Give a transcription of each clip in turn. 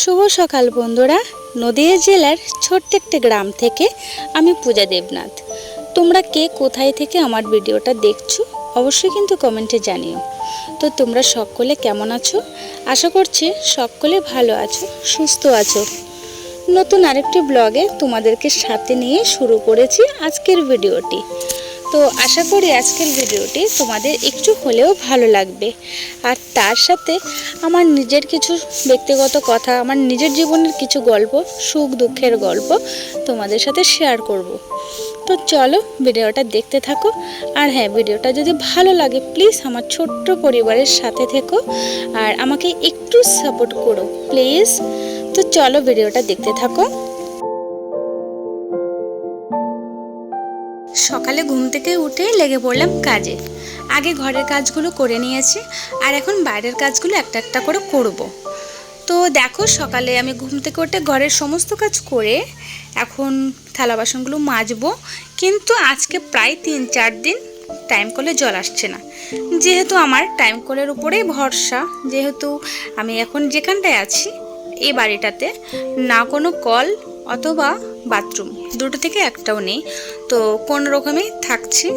শুভ সকাল বন্ধুরা। নদীয়া জেলার ছোট্ট একটি গ্রাম থেকে আমি পূজা দেবনাথ। তোমরা কে কোথায় থেকে আমার ভিডিওটা দেখছ, অবশ্যই কিন্তু কমেন্টে জানিও। তো তোমরা সকলে কেমন আছো? আশা করছি সকলে ভালো আছো, সুস্থ আছো। নতুন আরেকটি ব্লগে তোমাদেরকে সাথে নিয়ে শুরু করেছি আজকের ভিডিওটি। তো আশা করি আজকের ভিডিওটি তোমাদের একটু হলেও ভালো লাগবে। আর তার সাথে আমার নিজের কিছু ব্যক্তিগত কথা, আমার নিজের জীবনের কিছু গল্প, সুখ দুঃখের গল্প তোমাদের সাথে শেয়ার করব। তো চলো ভিডিওটা দেখতে থাকো। আর হ্যাঁ ভিডিওটা যদি ভালো লাগে প্লিজ আমার ছোট্ট পরিবারের সাথে থেকো আর আমাকে একটু সাপোর্ট করো প্লিজ তো চলো ভিডিওটা দেখতে থাকো। সকালে ঘুম থেকে উঠে লেগে পড়লাম কাজে। আগে ঘরের কাজগুলো করে নিয়েছি, আর এখন বাইরের কাজগুলো একটা একটা করে করব। তো দেখো, সকালে আমি ঘুম থেকে উঠে ঘরের সমস্ত কাজ করে এখন থালা বাসনগুলো মাজবো। কিন্তু আজকে প্রায় তিন চার দিন টাইম কলে জল আসছে না। যেহেতু আমার টাইম কলের উপরেই ভরসা, যেহেতু আমি এখন যেখানটায় আছি এই বাড়িটাতে, না কোনো কল অথবা বাথরুম। দুটো থেকে একটাও নেই। তো কোন রকমেই থাকছি।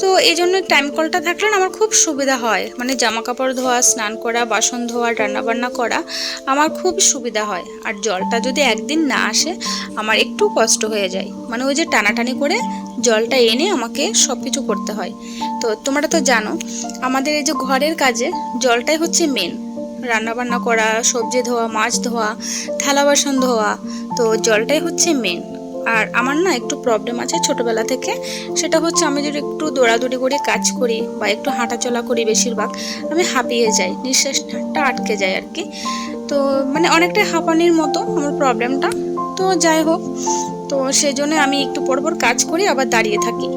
তো এই জন্য টাইম কলটা থাকলে আমার খুব সুবিধা হয়। মানে জামা কাপড় ধোয়া, স্নান করা, বাসন ধোয়া, রান্নাবান্না করা আমার খুব সুবিধা হয়। আর জলটা যদি একদিন না আসে, আমার একটু কষ্ট হয়ে যায়। মানে ওই যে টানাটানি করে জলটা এনে আমাকে সব কিছু করতে হয়। তো তোমরা তো জানো, আমাদের এই যে ঘরের কাজে জলটাই হচ্ছে মেন রান্নাবান্না করা, সবজি ধোয়া, মাছ ধোয়া, থালা বাসন ধোয়া, তো জলটাই হচ্ছে মেন আর আমার না একটু প্রবলেম আছে ছোটবেলা থেকে, সেটা হচ্ছে আমি যদি একটু দৌড়াদৌড়ি করে কাজ করি বা একটু হাঁটাচলা করি বেশিরভাগ, আমি হাঁপিয়ে যাই, নিঃশ্বাসটা আটকে যায় আর কি। তো মানে অনেকটাই হাঁপানির মতো আমার প্রবলেমটা তো যাই হোক, তো সেই জন্য আমি একটু পর পর কাজ করি, আবার দাঁড়িয়ে থাকি।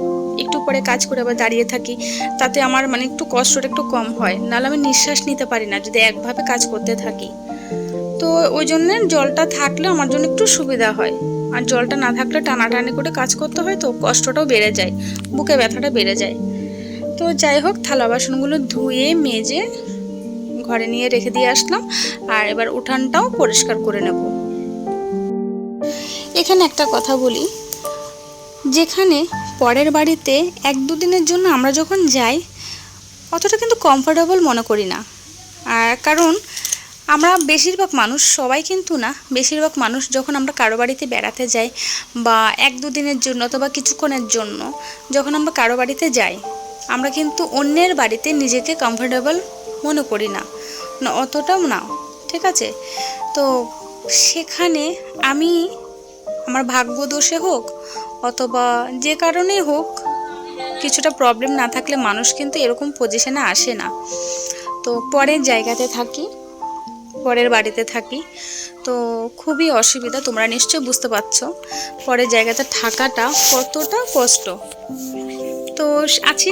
একটু পরে কাজ করে আবার দাঁড়িয়ে থাকি, তাতে আমার মানে একটু কষ্টটা একটু কম হয়। নাহলে আমি নিঃশ্বাস নিতে পারি না যদি একভাবে কাজ করতে থাকি। তো ওই জন্য জলটা থাকলে আমার জন্য একটু সুবিধা হয়। আর জলটা না থাকলে টানাটানি করে কাজ করতে হয় তো কষ্টটাও বেড়ে যায়, বুকে ব্যথাটা বেড়ে যায়। তো যাই হোক, থালা বাসনগুলো ধুয়ে, মেজে ঘরে নিয়ে রেখে দিয়ে আসলাম। আর এবার উঠানটাও পরিষ্কার করে নেব। এখানে একটা কথা বলি। যেখানে পরের বাড়িতে এক দুদিনের জন্য আমরা যখন যাই, অতটা কিন্তু কমফোর্টেবল মনে করি না। আর কারণ, আমরা বেশিরভাগ মানুষ, সবাই কিন্তু না, বেশিরভাগ মানুষ যখন আমরা কারও বাড়িতে বেড়াতে যাই বা এক দুদিনের জন্য অথবা কিছুক্ষণের জন্য যখন আমরা কারও বাড়িতে যাই, আমরা কিন্তু অন্যের বাড়িতে নিজেকে কমফোর্টেবল মনে করি না। না, অতটাও না, ঠিক আছে? তো সেখানে আমি, আমার ভাগ্য দোষে হোক অথবা যে কারণেই হোক, কিছুটা প্রবলেম না থাকলে মানুষ কিন্তু এরকম পজিশনে আসে না। তো পরের জায়গাতে থাকি, পরের বাড়িতে থাকি, তো খুবই অসুবিধা, তোমরা নিশ্চয়ই বুঝতে পারছ। পরের জায়গাতে থাকাটা কতটা কষ্ট। তো আছি,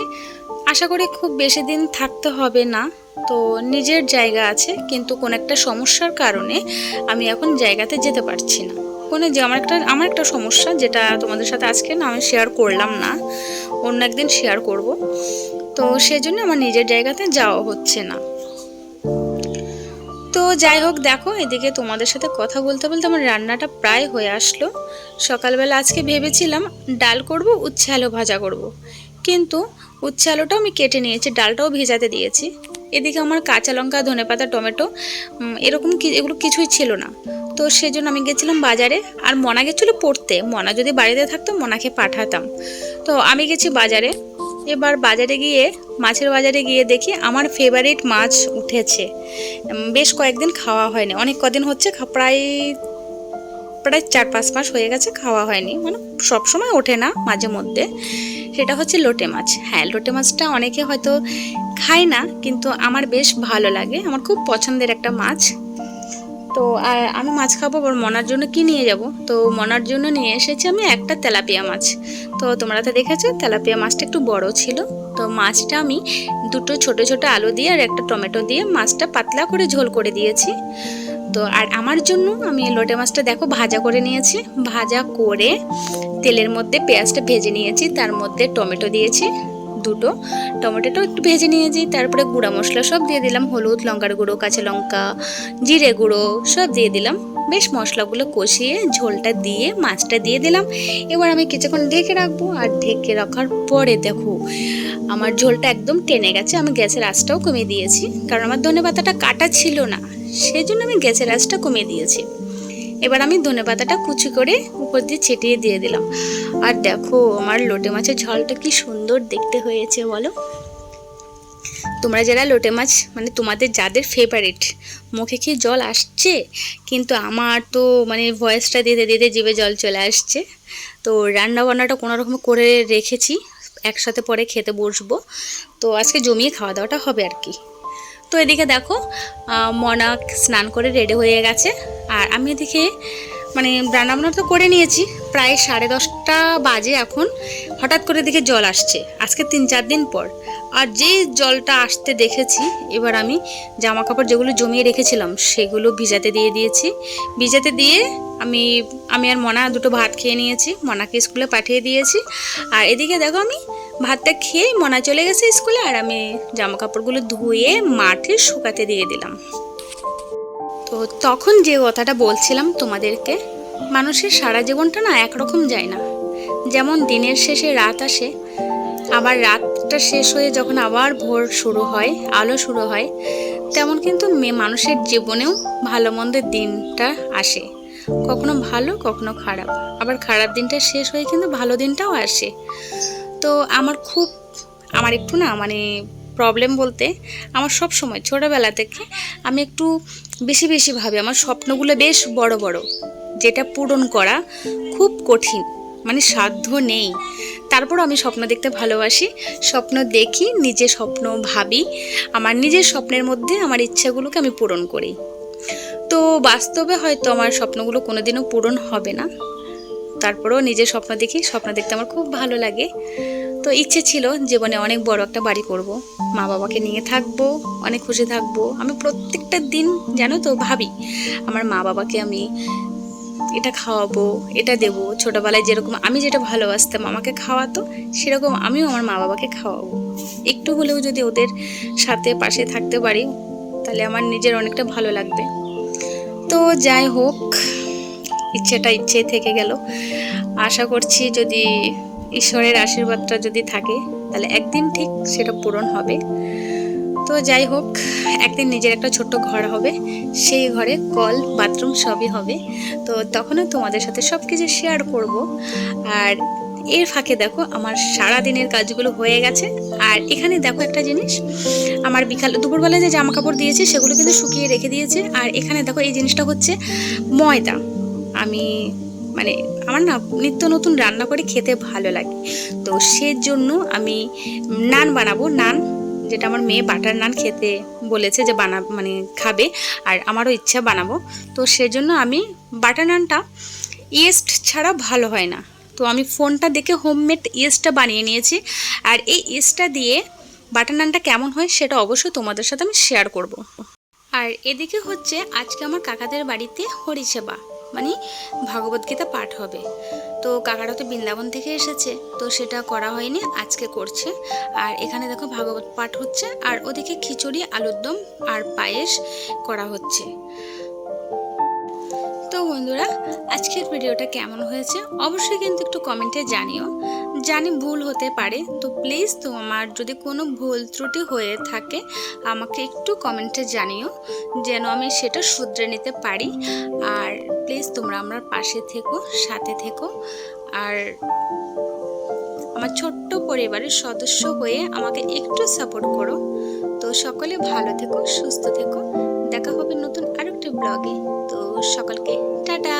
আশা করি খুব বেশি দিন থাকতে হবে না। তো নিজের জায়গা আছে, কিন্তু কোন একটা সমস্যার কারণে আমি এখন জায়গাতে যেতে পারছি না। কোনো যে আমার একটা আমার একটা সমস্যা যেটা তোমাদের সাথে আজকে না আমি শেয়ার করলাম না, অন্য একদিন শেয়ার করব। তো সেজন্য আমার নিজের জায়গাতে যাওয়া হচ্ছে না। তো যাই হোক, দেখো এদিকে তোমাদের সাথে কথা বলতে বলতে আমার রান্নাটা প্রায় হয়ে আসলো। সকালবেলা আজকে ভেবেছিলাম ডাল করব, উচ্ছে আলু ভাজা করব। কিন্তু উচ্ছে আলুটাও আমি কেটে নিয়েছি, ডালটাও ভেজাতে দিয়েছি। এদিকে আমার কাঁচা লঙ্কা ধনেপাতা টমেটো উম, এরকম এগুলো কিছুই ছিল না। তো সেজন্য আমি গেছিলাম বাজারে আর মনা গেছিল পড়তে। মনা যদি বাড়িতে থাকতো মনাকে পাঠাতাম। তো আমি গেছি বাজারে। এবার বাজারে গিয়ে মাছের বাজারে গিয়ে দেখি আমার ফেভারিট মাছ উঠেছে। বেশ কয়েকদিন খাওয়া হয়নি। অনেক কদিন হচ্ছে প্রায় প্রায় চার পাঁচ মাস হয়ে গেছে খাওয়া হয়নি। মানে সব সময় ওঠে না মাঝে মধ্যে সেটা হচ্ছে লোটে মাছ। হ্যাঁ লোটে মাছটা অনেকে হয়তো খায় না, কিন্তু আমার বেশ ভালো লাগে। আমার খুব পছন্দের একটা মাছ। তো আর আমি মাছ খাব আবার মনার জন্য কি নিয়ে যাব? তো মনার জন্য নিয়ে এসেছি আমি একটা তেলাপিয়া মাছ। তো তোমরা তো দেখেছ, তেলাপিয়া মাছটা একটু বড় ছিল। তো মাছটা আমি দুটো ছোট ছোট আলু দিয়ে আর একটা টমেটো দিয়ে মাছটা পাতলা করে ঝোল করে দিয়েছি। তো আর আমার জন্য আমি লোটে মাছটা দেখো ভাজা করে নিয়েছি। ভাজা করে তেলের মধ্যে পেঁয়াজটা ভেজে নিয়েছি, তার মধ্যে টমেটো দিয়েছি। দুটো। টমেটোটাও একটু ভেজে নিয়েছি, তারপরে গুঁড়া মশলা সব দিয়ে দিলাম, হলুদ, লঙ্কার গুঁড়ো, কাঁচা লঙ্কা, জিরে গুঁড়ো সব দিয়ে দিলাম। বেশ মশলাগুলো কষিয়ে ঝোলটা দিয়ে, মাছটা দিয়ে দিলাম। এবার আমি কিছুক্ষণ ঢেকে রাখব, আর ঢেকে রাখার পরে দেখো, আমার ঝোলটা একদম টেনে গেছে। আমি গ্যাসের আঁচটাও কমিয়ে দিয়েছি, কারণ আমার ধনে পাতাটা কাটা ছিল না, সেই জন্য আমি গ্যাসের আঁচটা কমিয়ে দিয়েছি। এবার আমি ধনে পাতাটা কুচি করে উপর দিয়ে ছিটিয়ে দিয়ে দিলাম। আর দেখো, আমার লোটে মাছের ঝোলটা কি সুন্দর দেখতে হয়েছে, বলো। তোমরা যারা লোটে মাছ মানে তোমাদের যাদের ফেভারিট মুখে কি জল আসছে? কিন্তু আমার তো মানে ভয়েসটা দিতে দিতে জিভে জল চলে আসছে। তো রান্না বান্নাটা কোনো রকম করে রেখেছি, একসাথে পরে খেতে বসবো। তো আজকে জমিয়ে খাওয়া দাওয়াটা হবে আর কি। তো এদিকে দেখো মনাক মনা স্নান করে রেডি হয়ে গেছে। আর আমি এদিকে মানে রান্নাবান্না তো করে নিয়েছি। প্রায় সাড়ে দশটা বাজে এখন। হঠাৎ করে দেখে জল আসছে। আজকে তিন চার দিন পর। আর যে জলটা আসতে দেখেছি, এবার আমি জামা কাপড় যেগুলো জমিয়ে রেখেছিলাম, সেগুলো ভিজাতে দিয়ে দিয়েছি। ভিজাতে দিয়ে আমি আমি আর মনা দুটো ভাত খেয়ে নিয়েছি। মনাকে স্কুলে পাঠিয়ে দিয়েছি। আর এদিকে দেখো আমি ভাতটা খেয়ে মনা চলে গেছে স্কুলে, আর আমি জামা কাপড়গুলো ধুয়ে মাঠে শুকাতে দিয়ে দিলাম। তো তখন যে কথাটা বলছিলাম তোমাদেরকে, মানুষের সারা জীবনটা না একরকম যায় না। যেমন দিনের শেষে রাত আসে, আবার রাতটা শেষ হয়ে যখন আবার ভোর শুরু হয়, আলো শুরু হয়, তেমন কিন্তু মানুষের জীবনেও ভালো মন্দের দিনটা আসে। কখনো ভালো, কখনো খারাপ। আবার খারাপ দিনটা শেষ হয়ে কিন্তু ভালো দিনটাও আসে। তো আমার খুব আমার একটু না মানে প্রবলেম বলতে আমার সব সময়, ছোটোবেলা থেকে আমি একটু বেশি বেশি ভাবি, আমার স্বপ্নগুলো বেশ বড় বড়। যেটা পূরণ করা খুব কঠিন মানে সাধ্য নেই। তারপর আমি স্বপ্ন দেখতে ভালোবাসি, স্বপ্ন দেখি, নিজে স্বপ্ন ভাবি, আমার নিজের স্বপ্নের মধ্যে আমার ইচ্ছাগুলোকে আমি পূরণ করি। তো বাস্তবে হয়তো আমার স্বপ্নগুলো কোনোদিনও পূরণ হবে না। তারপরেও নিজের স্বপ্ন দেখি, স্বপ্ন দেখতে আমার খুব ভালো লাগে। তো ইচ্ছে ছিল জীবনে অনেক বড় একটা বাড়ি করব। মা বাবাকে নিয়ে থাকব, অনেক খুশি থাকব। আমি প্রত্যেকটা দিন, জানো তো, ভাবি, আমার মা বাবাকে আমি এটা খাওয়াবো, এটা দেবো। ছোটোবেলায় যেরকম আমি যেটা ভালোবাসতাম আমাকে খাওয়াতো, সেরকম আমিও আমার মা বাবাকে খাওয়াবো। একটু হলেও যদি ওদের সাথে পাশে থাকতে পারি, তাহলে আমার নিজের অনেকটা ভালো লাগবে। তো যাই হোক, ইচ্ছেটা ইচ্ছে থেকে গেল। আশা করছি যদি ঈশ্বরের আশীর্বাদটা যদি থাকে, তাহলে একদিন ঠিক সেটা পূরণ হবে। তো যাই হোক, একদিন নিজের একটা ছোট্ট ঘর হবে, সেই ঘরে কল, বাথরুম সবই হবে। তো তখনও তোমাদের সাথে সব কিছু শেয়ার করব। আর এর ফাঁকে দেখো, আমার সারা দিনের কাজগুলো হয়ে গেছে। আর এখানে দেখো একটা জিনিস, আমার বিকাল, দুপুরবেলায় যে জামা কাপড় দিয়েছে, সেগুলো কিন্তু শুকিয়ে রেখে দিয়েছে। আর এখানে দেখো এই জিনিসটা হচ্ছে ময়দা। আমি মানে আমার না নিত্য নতুন রান্না করে খেতে ভালো লাগে। তো সেজন্য আমি নান বানাবো, নান যেটা আমার মেয়ে বাটার নান খেতে বলেছে যে বানা মানে খাবে আর আমারও ইচ্ছা বানাবো। তো সেজন্য আমি বাটার নানটা ইয়েস্ট ছাড়া ভালো হয় না। তো আমি ফোনটা দেখে হোমমেড ইয়েস্টটা বানিয়ে নিয়েছি আর এই ইয়েস্টটা দিয়ে বাটার নানটা কেমন হয় সেটা অবশ্যই তোমাদের সাথে আমি শেয়ার করব। আর এদিকে হচ্ছে আজকে আমার কাকাদের বাড়িতে হরিসেবা। মানে ভগবদ্গীতা পাঠ হবে। তো কাকারা তো বৃন্দাবন থেকে এসেছে, তো সেটা করা হয়নি, আজকে করছে। আর এখানে দেখো ভাগবত পাঠ হচ্ছে, আর ওদিকে খিচুড়ি আলুর দম আর পায়েস করা হচ্ছে। তো বন্ধুরা, আজকের ভিডিওটা কেমন হয়েছে অবশ্যই কিন্তু একটু কমেন্টে জানিও। জানি ভুল হতে পারে, তো প্লিজ তোমার যদি কোনো ভুল ত্রুটি হয়ে থাকে, আমাকে একটু কমেন্টে জানিও, যেন আমি সেটা শুধরে নিতে পারি। আর প্লিজ তোমরা আমার পাশে থেকো, সাথে থেকো। আর আমার ছোট্ট পরিবারের সদস্য হয়ে আমাকে একটু সাপোর্ট করো। তো সকলে ভালো থেকো, সুস্থ থেকো। দেখা হবে নতুন আরেকটি ব্লগে সকলকে টাটা।